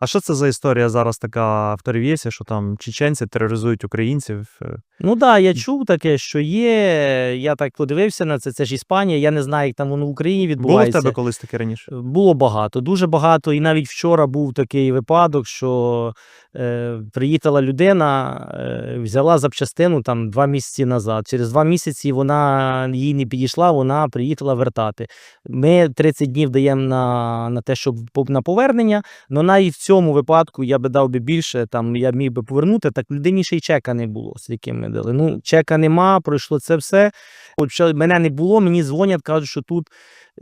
А що це за історія зараз така в Торів'єсі, що там чеченці тероризують українців? Е, Ну так, да, я чув таке, що є. Я так подивився на це. Це ж Іспанія. Я не знаю, як там воно в Україні Було в тебе колись таке раніше? Було багато, дуже багато. І навіть вчора був такий випадок, що е, приїхала людина, е, взяла запчастину там два місяці назад. Через два місяці вона їй не підійшла, вона приїхала вертати. Ми 30 днів даємо на, на те, щоб на повернення. але навіть в цьому випадку я би дав би більше, там я міг би повернути, так людині ще й чека не було, з яким ми дали. Ну, чека нема, пройшло це все. От мене не було, мені дзвонять, кажуть, що тут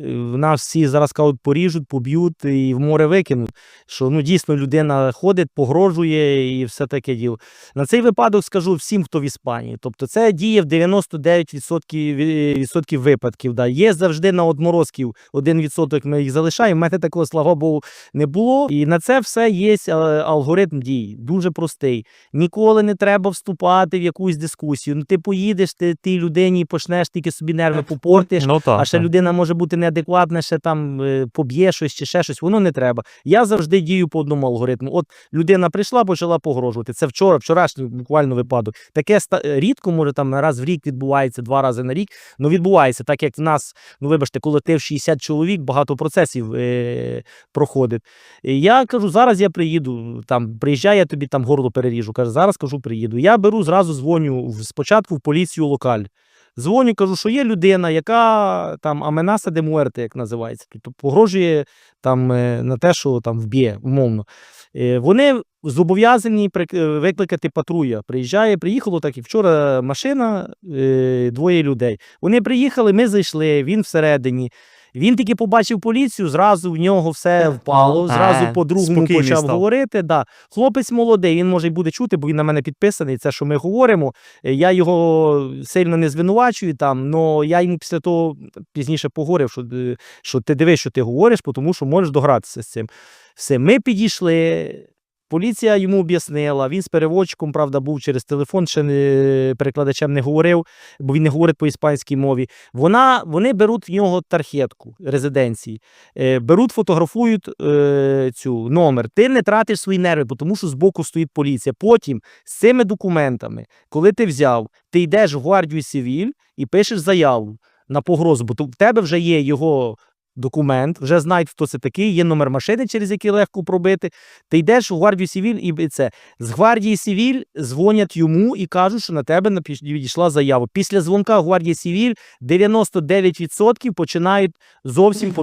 е, нас всі зараз кажуть, поріжуть, поб'ють і в море викинуть. Що ну дійсно людина ходить, погрожує і все таке діло. На цей випадок скажу всім, хто в Іспанії. Тобто це діє в 99% відсотків випадків. Да. Є завжди на одморозків 1% ми їх залишаємо. У мене такого, слава Богу, не було. І на це все є е, алгоритм дій. Дуже простий. Ніколи не треба вступати в якусь дискусію. Ну, ти поїдеш, ти тій людині почнеш тільки собі нерви попортиш. Ну так. А ще так. людина може бути неадекватна, ще там е, поб'є щось чи ще щось. Воно не треба. Я завжди дію по одному алгоритму. От людина прийшла, почала погрожувати. Це вчора, вчорашній буквально випадок. Таке е, рідко, може там раз в рік відбувається, два рази на рік. Ну відбувається, так як в нас, ну вибачте, колектив 60 чоловік, багато процесів е, проходить. Я кажу, зараз я приїду. Там приїжджає, я тобі там горло переріжу. Каже, зараз кажу, приїду. Я беру зразу дзвоню спочатку в поліцію локаль. Дзвоню, кажу, що є людина, яка там аменаса де муерте, як називається, тобто погрожує там е, на те, що там вб'є, умовно. Е, Вони зобов'язані е, викликати патруля. Приїжджає, приїхало так і вчора машина, двоє людей. Вони приїхали, ми зайшли, він всередині. Він тільки побачив поліцію, зразу в нього все впало, А, зразу по-другому спокійний почав став. говорити. Да. Хлопець молодий, він може й буде чути, бо він на мене підписаний. Це що ми говоримо. Е, Я його сильно не звинувачую там, але я йому після того пізніше поговорив, що, е, що ти дивись, що ти говориш, бо тому що можеш догратися з цим. Все, ми підійшли. Поліція йому об'яснила. Він з переводчиком, правда, був через телефон, ще не перекладачем не говорив, бо він не говорить по іспанській мові. Вона, вони беруть в нього тархетку резиденції, е, беруть, фотографують е, цю номер. Ти не тратиш свої нерви, тому що збоку стоїть поліція. Потім з цими документами, коли ти взяв, ти йдеш в гвардію Сівіль і пишеш заяву на погрозу, бо в тебе вже є його. Документ, вже знають, хто це такий, є номер машини, через який легко пробити. Ти йдеш у гвардію Сівіль і це. З гвардії Сівіль дзвонять йому і кажуть, що на тебе відійшла заява. Після дзвонка гвардії Сівіль 99% починають зовсім по